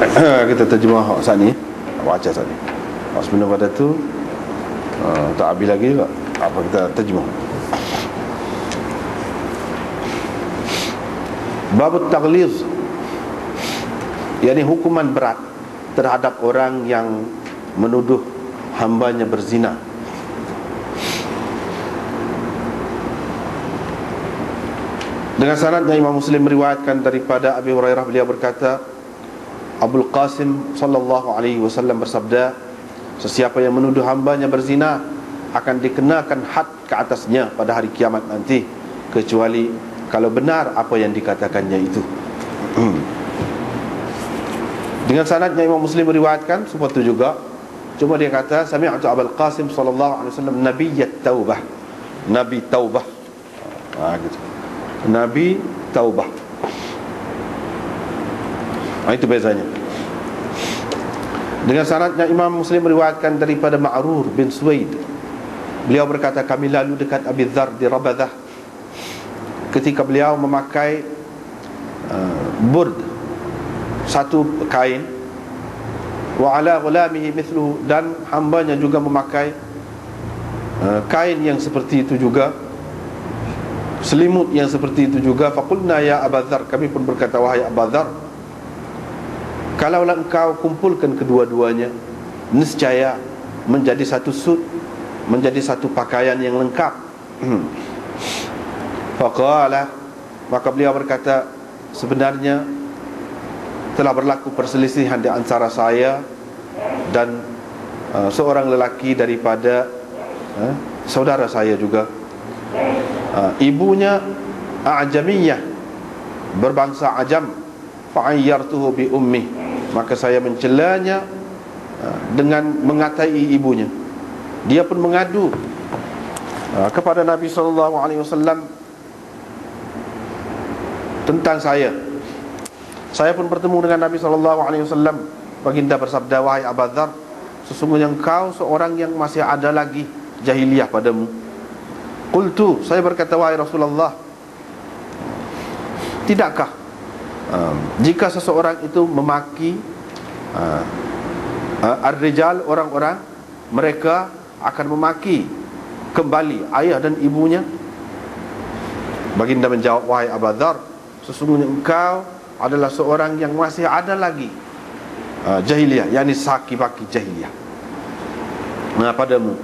kita terjemah saat ni baca saat ni sebelum pada tu uh, tak habis lagi tak apa kita terjemah? Bab tagliz yakni hukuman berat terhadap orang yang menuduh hambanya berzina. Dengan sanadnya Imam Muslim meriwayatkan daripada Abi Hurairah beliau berkata Abdul Qasim sallallahu alaihi wasallam bersabda sesiapa yang menuduh hambanya berzina akan dikenakan had ke atasnya pada hari kiamat nanti kecuali kalau benar apa yang dikatakannya itu. Dengan sanadnya Imam Muslim meriwayatkan seperti juga. Cuma dia kata sami'tu Abdul Qasim sallallahu alaihi wasallam nabiyyat taubah. Nabi taubah. Ha, gitu. Nabi taubah nah, Itu bezanya. Dengan syaratnya Imam Muslim meriwayatkan daripada Ma'rur bin Suwaid. Beliau berkata kami lalu dekat Abi Dhar di Rabadah Ketika beliau memakai uh, Burd Satu kain. Wa ala gulamihi mithluhu Dan hambanya juga memakai uh, Kain yang seperti itu juga. Selimut yang seperti itu juga. Faqulna ya abadzar kami pun berkata wahai abadzar kalaulah engkau kumpulkan kedua-duanya niscaya menjadi satu suit menjadi satu pakaian yang lengkap. Faqala maka beliau berkata sebenarnya telah berlaku perselisihan di antara saya dan uh, seorang lelaki daripada uh, saudara saya juga. Uh, ibunya ajamiyah berbangsa ajam fa'ayyartuhu bi ummi maka saya mencelanya uh, dengan mengatai ibunya. Dia pun mengadu uh, kepada Nabi sallallahu alaihi wasallam tentang saya. Saya pun bertemu dengan Nabi sallallahu alaihi wasallam. Baginda bersabda wahai Abu Dzar sesungguhnya engkau seorang yang masih ada lagi jahiliyah padamu. Qultu saya berkata wahai Rasulullah Tidakkah uh, Jika seseorang itu memaki uh, uh, Ar-Rijal orang-orang Mereka akan memaki Kembali ayah dan ibunya. Baginda menjawab Wahai Abadhar Sesungguhnya engkau adalah seorang yang masih ada lagi uh, Jahiliyah Yang saki baki jahiliyah. Nah padamu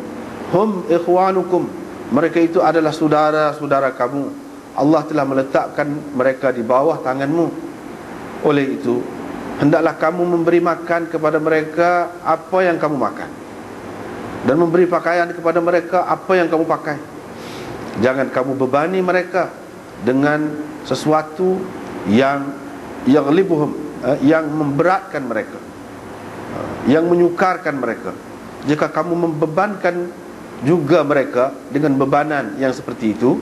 Hum ikhwanukum mereka itu adalah saudara-saudara kamu. Allah telah meletakkan mereka di bawah tanganmu Oleh itu Hendaklah kamu memberi makan kepada mereka Apa yang kamu makan. Dan memberi pakaian kepada mereka Apa yang kamu pakai. Jangan kamu bebani mereka Dengan sesuatu Yang Yang libuhum eh, Yang memberatkan mereka eh, Yang menyukarkan mereka. Jika kamu membebankan juga mereka dengan bebanan yang seperti itu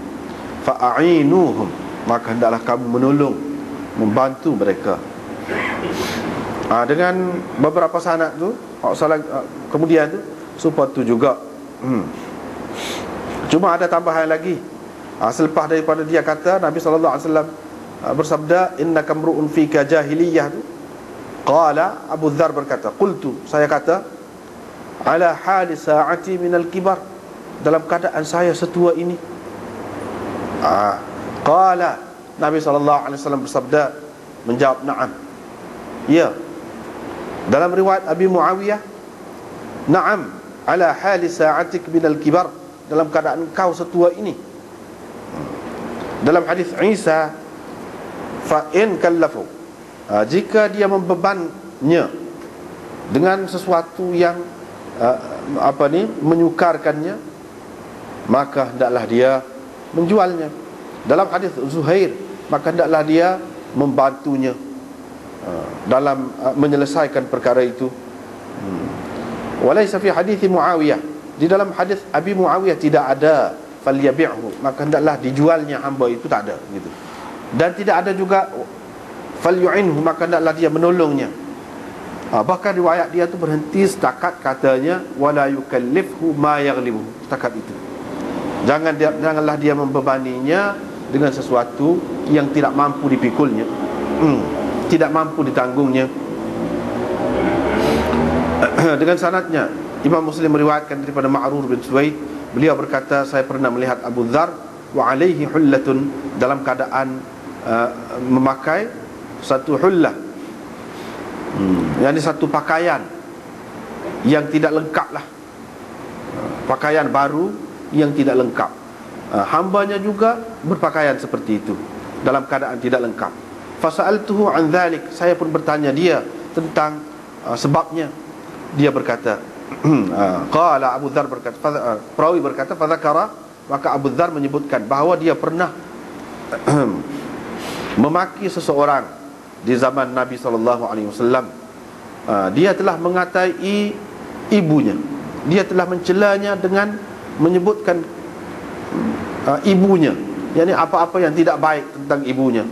fa'ainuhum maka hendaklah kamu menolong membantu mereka. Ha, dengan beberapa sanad tu salat ha, kemudian tu support tu juga. Hmm. cuma ada tambahan lagi. Ha, selepas daripada dia kata Nabi sallallahu alaihi wasallam ha, bersabda innaka mru'un fika jahiliyah tu. Qala Abu Dzar berkata qultu saya kata ala hali sa'ati minal kibar. Dalam keadaan saya setua ini. Ah qala Nabi wasallam bersabda menjawab na'am. Ya. Dalam riwayat Abi Muawiyah na'am ala hali sa'atik minal kibar dalam keadaan kau setua ini. Dalam hadis Isa fa in kallafu. Ah, jika dia membebannya dengan sesuatu yang uh, apa ni menyukarkannya maka hendaklah dia menjualnya. Dalam hadis Zuhair maka hendaklah dia membantunya uh, dalam uh, menyelesaikan perkara itu. Hmm. walaysa fi hadis Muawiyah. Di dalam hadis Abi Muawiyah tidak ada falyabi'hu. Maka hendaklah dijualnya hamba itu tak ada gitu. Dan tidak ada juga falyu'inhu maka hendaklah dia menolongnya. Ha, bahkan riwayat dia tu berhenti setakat katanya wala yukallifhu ma yaghlibu setakat itu. Jangan dia, janganlah dia membebaninya dengan sesuatu yang tidak mampu dipikulnya. Hmm, tidak mampu ditanggungnya. dengan sanadnya Imam Muslim meriwayatkan daripada Ma'rur bin Suwaid beliau berkata saya pernah melihat Abu Dhar wa alaihi hullatun dalam keadaan uh, memakai satu hullah hmm. yang satu pakaian yang tidak lengkap lah pakaian baru yang tidak lengkap uh, hambanya juga berpakaian seperti itu dalam keadaan tidak lengkap fasa'altuhu an dhalik saya pun bertanya dia tentang uh, sebabnya dia berkata uh, qala Abu Dhar berkata uh, perawi berkata fadzakara maka Abu Dhar menyebutkan bahawa dia pernah memaki seseorang di zaman Nabi sallallahu alaihi wasallam. Ah, dia telah mengatai ibunya. Dia telah mencelanya dengan menyebutkan uh, ibunya. Yani apa-apa yang tidak baik tentang ibunya.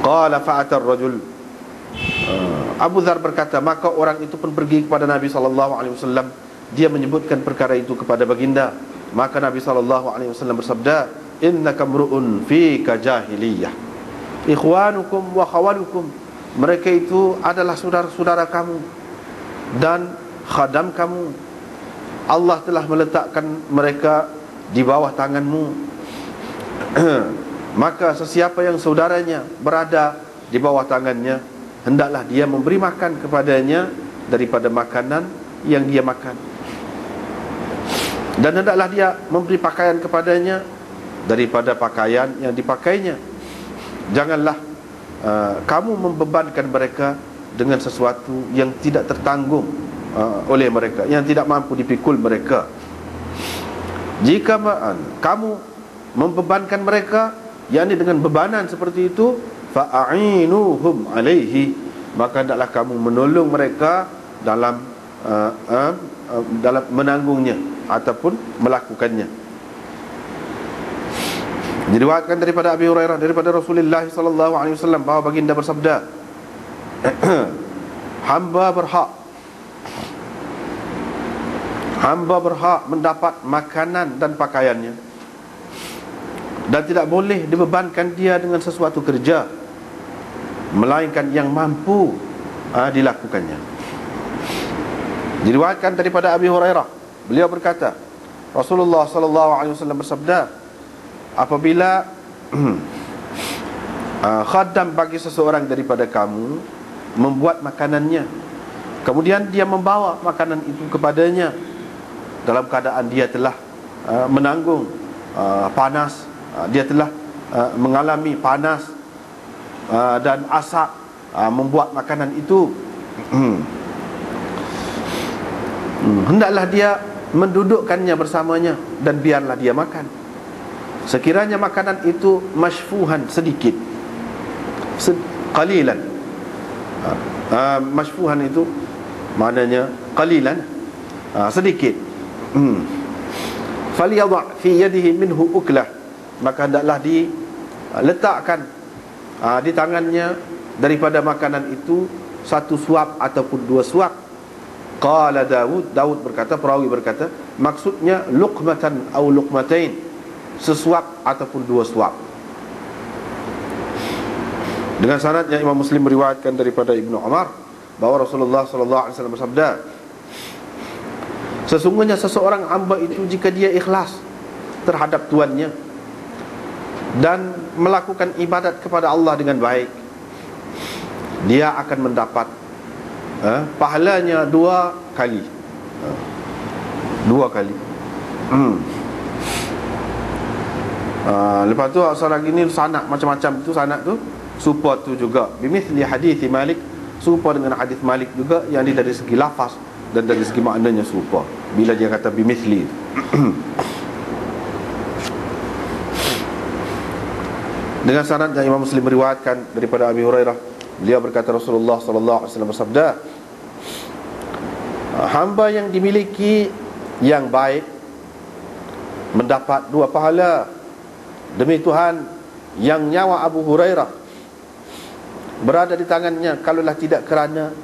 Qala fa'ata ar-rajul uh, Abu Dhar berkata, maka orang itu pun pergi kepada Nabi sallallahu alaihi wasallam. Dia menyebutkan perkara itu kepada baginda. Maka Nabi SAW bersabda Innaka mru'un fika jahiliyah Ikhwanukum wa khawalukum Mereka itu adalah saudara-saudara kamu Dan khadam kamu Allah telah meletakkan mereka di bawah tanganmu. Maka sesiapa yang saudaranya berada di bawah tangannya Hendaklah dia memberi makan kepadanya Daripada makanan yang dia makan. Dan hendaklah dia memberi pakaian kepadanya daripada pakaian yang dipakainya. Janganlah uh, kamu membebankan mereka dengan sesuatu yang tidak tertanggung uh, oleh mereka yang tidak mampu dipikul mereka jika kamu membebankan mereka yakni dengan bebanan seperti itu fa'ainuhum alaihi maka hendaklah kamu menolong mereka dalam uh, uh, dalam menanggungnya ataupun melakukannya. Diriwayatkan daripada Abi Hurairah daripada Rasulullah sallallahu alaihi wasallam bahawa baginda bersabda hamba berhak hamba berhak mendapat makanan dan pakaiannya. Dan tidak boleh dibebankan dia dengan sesuatu kerja melainkan yang mampu uh, dilakukannya. Diriwayatkan daripada Abi Hurairah. Beliau berkata, Rasulullah wasallam bersabda, apabila uh, khaddam bagi seseorang daripada kamu membuat makanannya, kemudian dia membawa makanan itu kepadanya dalam keadaan dia telah uh, menanggung uh, panas, uh, dia telah uh, mengalami panas uh, dan asap uh, membuat makanan itu. Hmm, hendaklah dia mendudukkannya bersamanya dan biarlah dia makan. Sekiranya makanan itu masyfuhan sedikit qalilan. Uh, uh, masyfuhan itu maknanya qalilan uh, sedikit hmm. falyadha fi yadihi minhu uklah. Maka hendaklah diletakkan uh, di tangannya daripada makanan itu satu suap ataupun dua suap. Qala Dawud Dawud berkata Perawi berkata Maksudnya Luqmatan Atau luqmatain Sesuap ataupun dua suap. Dengan sanad yang Imam Muslim meriwayatkan daripada Ibnu Umar Bahawa Rasulullah SAW bersabda Sesungguhnya seseorang hamba itu Jika dia ikhlas Terhadap tuannya Dan melakukan ibadat kepada Allah dengan baik Dia akan mendapat eh, pahalanya dua kali. Eh, dua kali. Hmm. Uh, lepas tu asal lagi ni sanak macam-macam tu sanak tu support tu juga. Bimithli hadis Malik serupa dengan hadis Malik juga yang dia dari segi lafaz dan dari segi maknanya serupa. Bila dia kata bimithli. Dengan sanad yang Imam Muslim meriwayatkan daripada Abi Hurairah beliau berkata Rasulullah sallallahu alaihi wasallam bersabda hamba yang dimiliki yang baik mendapat dua pahala. Demi Tuhan yang nyawa Abu Hurairah berada di tangannya kalaulah tidak kerana